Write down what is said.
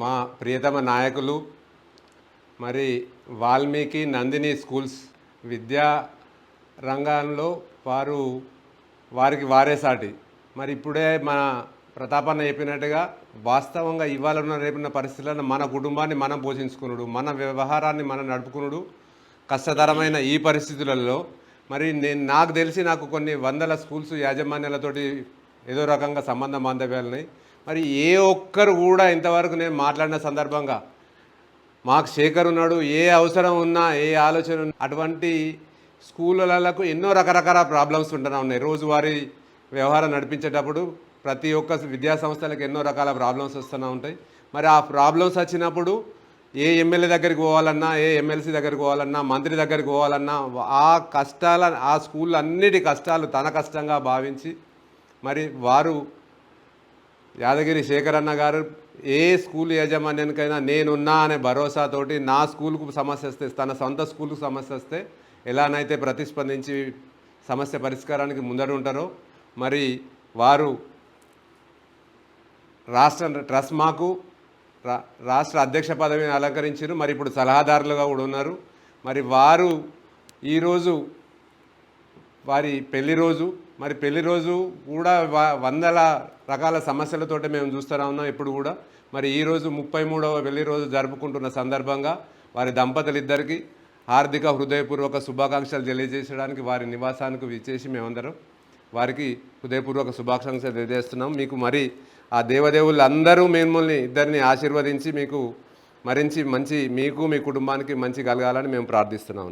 మా ప్రియతమ నాయకులు మరి వాల్మీకి నందిని స్కూల్స్ విద్యా రంగంలో వారు వారికి వారే సాటి. మరి ఇప్పుడే మన ప్రతాపన్న చెప్పినట్టుగా వాస్తవంగా ఇవాళ ఉన్న రేపున్న పరిస్థితులను మన కుటుంబాన్ని మనం పోషించుకునుడు మన వ్యవహారాన్ని మనం నడుపుకునుడు కష్టతరమైన ఈ పరిస్థితులలో. మరి నేను నాకు తెలిసి నాకు కొన్ని వందల స్కూల్స్ యాజమాన్యాలతోటి ఏదో రకంగా సంబంధ బాంధవ్యాలున్నాయి మరి ఏ ఒక్కరు కూడా ఇంతవరకు నేను మాట్లాడిన సందర్భంగా మాకు శేఖర్ ఉన్నాడు ఏ అవసరం ఉన్నా ఏ ఆలోచన ఉన్నా అటువంటి స్కూళ్ళకు ఎన్నో రకరకాల ప్రాబ్లమ్స్ ఉంటూనే ఉన్నాయి. రోజువారీ వ్యవహారం నడిపించేటప్పుడు ప్రతి ఒక్క విద్యా సంస్థలకు ఎన్నో రకాల ప్రాబ్లమ్స్ వస్తూనే ఉంటాయి. మరి ఆ ప్రాబ్లమ్స్ వచ్చినప్పుడు ఏ ఎమ్మెల్యే దగ్గరికి పోవాలన్నా ఏ ఎమ్మెల్సీ దగ్గరికి పోవాలన్నా మంత్రి దగ్గరికి పోవాలన్నా ఆ కష్టాల ఆ స్కూల్ అన్నిటి కష్టాలు తన కష్టంగా భావించి మరి వారు యాదగిరి శేఖర్ అన్న గారు ఏ స్కూల్ యాజమాన్యానికైనా నేనున్నా అనే భరోసాతోటి నా స్కూల్కు సమస్య వస్తే తన సొంత స్కూల్కు సమస్య వస్తే ఎలానైతే ప్రతిస్పందించి సమస్య పరిష్కారానికి ముందడు ఉంటారో మరి వారు రాష్ట్ర ట్రస్మాకు రా రాష్ట్ర అధ్యక్ష పదవిని అలంకరించారు. మరి ఇప్పుడు సలహాదారులుగా కూడా ఉన్నారు. మరి వారు ఈరోజు వారి పెళ్ళి రోజు మరి పెళ్ళి రోజు కూడా వ- వందల రకాల సమస్యలతోటి మేము చూస్తూనే ఉన్నాం ఇప్పుడు కూడా. మరి ఈరోజు ముప్పై మూడవ పెళ్ళి రోజు జరుపుకుంటున్న సందర్భంగా వారి దంపతులిద్దరికీ హార్దిక హృదయపూర్వక శుభాకాంక్షలు తెలియజేసడానికి వారి నివాసానికి విచ్చేసి మేమందరం వారికి హృదయపూర్వక శుభాకాంక్షలు తెలియజేస్తున్నాం. మీకు మరి ఆ దేవదేవుళ్ళు అందరూ మిమ్మల్ని ఇద్దరిని ఆశీర్వదించి మీకు మరించి మంచి మీకు మీ కుటుంబానికి మంచి కలగాలని మేము ప్రార్థిస్తున్నాం